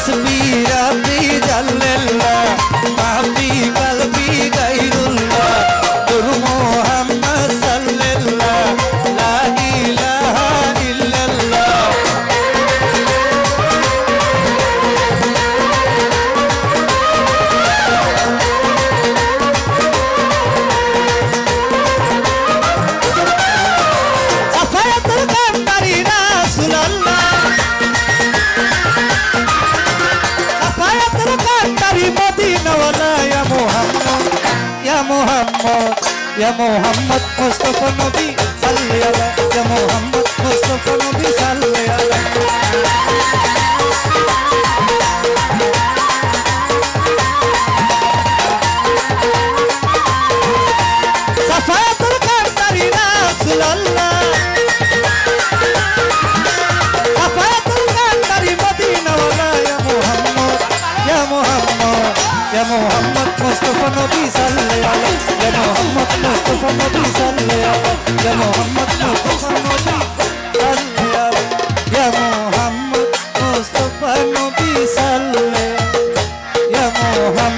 হাসবি রাবি জাল্লাল্লাহ মুহাম্মদ ইয়া মোহাম্মদ মুস্তফা নবী সাল্লি ইয়া মুহাম্মদ মুস্তাফা নবী সাল্লি আলা ইয়া মুহাম্মদ মুস্তাফা নবী সাল্লি আলা ইয়া মুহাম্মদ মুস্তাফা নবী সাল্লি আলা ইয়া মুহাম্মদ মুস্তাফা নবী সাল্লি মুহাম্মদ মুস্তাফা নবী মদিনা ইয়া মুহাম্মদ